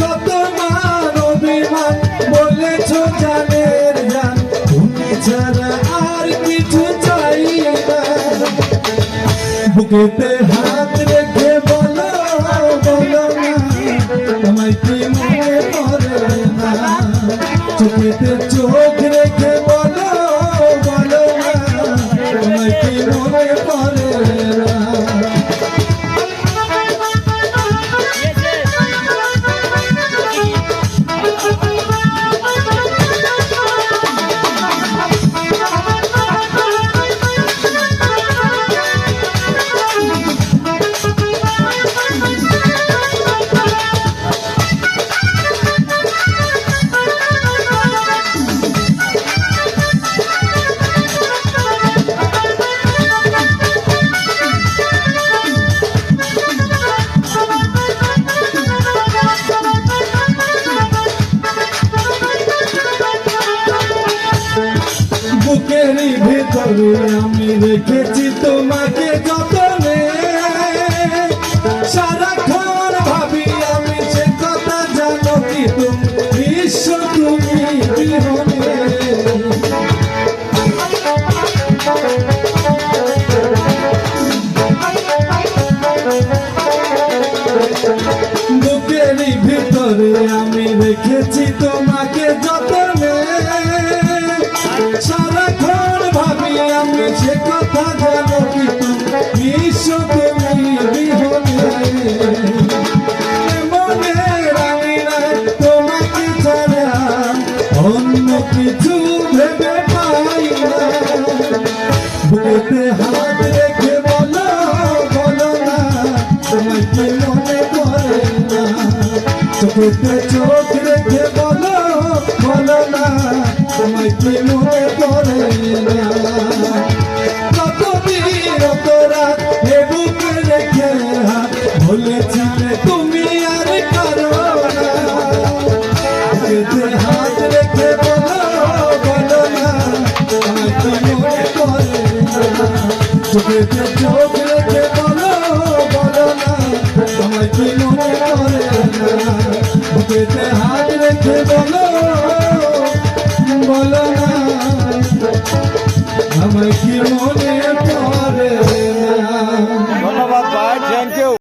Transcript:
কত মান অভিমান বলেছ জানের জান তুমি ছাড়া আর কিছু চাই না। বুকেতে রেখেছি তোমাকে যতনে। সারাক্ষণ ভাবি আমি সে কথা জানো কি তুমি? বিশ্ব তুমি বুকেরই ভিতরে আমি রেখেছি তোমাকে যতনে। সারাক্ষণ ভাবি আমি সে কথা জানো কি বিশ্ব তুমি মনে রানি নাই তোমাকে ছাড়া অন্য কিছু ভেবে পাই না। বুকেতে হাত রেখে বলো বলো না তোমায় মনে পড়ে না? চোখেতে চোখ তোমায় কি মনে পড়ে না কত বিরত রাত এ বুকে রেখে হাত বলেছিলে তুমি আর কারও না হাত রেখে বলো বলো না তোমায় কি মনে পড়ে না চোখেতে চোখ রেখে বলো বলো না তোমায় কি মনে পড়ে না বলো